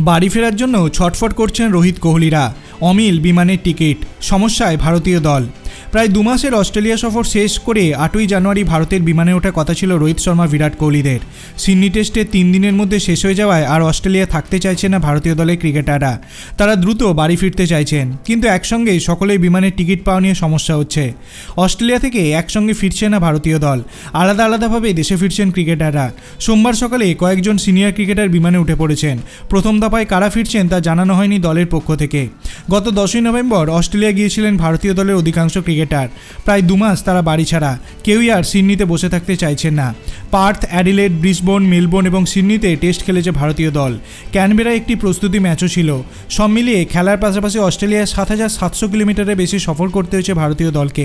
বাড়ি ফেরার জন্য ছটফট করছেন রোহিত কোহলিরা। অমিল বিমানের টিকিট সমস্যায় ভারতীয় দল। প্রায় দু মাসের অস্ট্রেলিয়া সফর শেষ করে আটই জানুয়ারি ভারতের বিমানে ওঠার কথা ছিল রোহিত শর্মা, বিরাট কোহলিদের। সিডনি টেস্টে তিন দিনের মধ্যে শেষ হয়ে যাওয়ায় আর অস্ট্রেলিয়া থাকতে চাইছে না ভারতীয় দলের ক্রিকেটাররা। তারা দ্রুত বাড়ি ফিরতে চাইছেন, কিন্তু একসঙ্গে সকলেই বিমানের টিকিট পাওয়া নিয়ে সমস্যা হচ্ছে। অস্ট্রেলিয়া থেকে একসঙ্গে ফিরছে না ভারতীয় দল, আলাদা আলাদাভাবে দেশে ফিরছেন ক্রিকেটাররা। সোমবার সকালে কয়েকজন সিনিয়র ক্রিকেটার বিমানে উঠে পড়েছেন। প্রথম দফায় কারা ফিরছেন তা জানানো হয়নি দলের পক্ষ থেকে। গত দশই নভেম্বর অস্ট্রেলিয়া গিয়েছিলেন ভারতীয় দলের অধিকাংশ ক্রিকেটার। প্রায় দু মাস তারা বাড়ি ছাড়া। কেউই আর সিডনিতে বসে থাকতে চাইছেন না। পার্থ, অ্যাডিলেড ব্রিসবোন মেলবোর্ন এবং সিডনিতে টেস্ট খেলেছে ভারতীয় দল। ক্যানবেরায় একটি প্রস্তুতি ম্যাচও ছিল। সব মিলিয়ে খেলার পাশাপাশি অস্ট্রেলিয়ায় সাত হাজার সাতশো কিলোমিটারের বেশি সফর করতে হয়েছে ভারতীয় দলকে।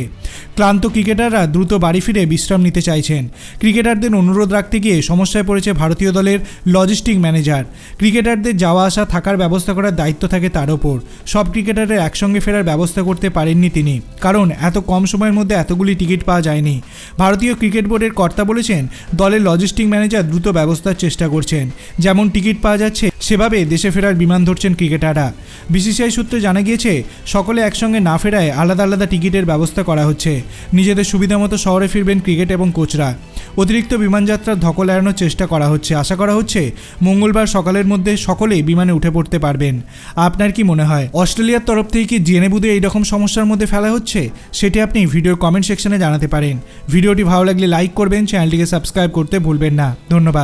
ক্লান্ত ক্রিকেটাররা দ্রুত বাড়ি ফিরে বিশ্রাম নিতে চাইছেন। ক্রিকেটারদের অনুরোধ রাখতে গিয়ে সমস্যায় পড়েছে ভারতীয় দলের লজিস্টিক ম্যানেজার ক্রিকেটারদের যাওয়া আসা থাকার ব্যবস্থা করার দায়িত্ব থাকে তার ওপর। সব ক্রিকেটারের একসঙ্গে ফেরার ব্যবস্থা করতে পারেননি তিনি। কারণ, এত কম সময়ের মধ্যে এতগুলি টিকিট পাওয়া যায়নি। ভারতীয় ক্রিকেট বোর্ডের কর্তা বলেছেন, দলের লজিস্টিক ম্যানেজার দ্রুত ব্যবস্থার চেষ্টা করছেন। যেমন টিকিট পাওয়া যাচ্ছে, সেভাবে দেশে ফেরার বিমান ধরছেন ক্রিকেটাররা। বিসিসিআই সূত্রে জানা গিয়েছে, সকলে একসঙ্গে না ফেরায় আলাদা আলাদা টিকিটের ব্যবস্থা করা হচ্ছে। নিজেদের সুবিধা মতো শহরে ফিরবেন ক্রিকেট এবং কোচরা। অতিরিক্ত বিমানযাত্রার ধকল এড়ানোর চেষ্টা করা হচ্ছে। আশা করা হচ্ছে মঙ্গলবার সকালের মধ্যে সকলেই বিমানে উঠে পড়তে পারবেন। আপনার কি মনে হয়? অস্ট্রেলিয়ার তরফ থেকে কি জেনে বুঝে এইরকম সমস্যার মধ্যে ফেলা হচ্ছে? সেটি আপনি ভিডিওর কমেন্ট সেকশনে জানাতে পারেন। ভিডিওটি ভালো লাগলে লাইক করবেন চ্যানেলটিকে সাবস্ক্রাইব করতে ভুলবেন না। ধন্যবাদ।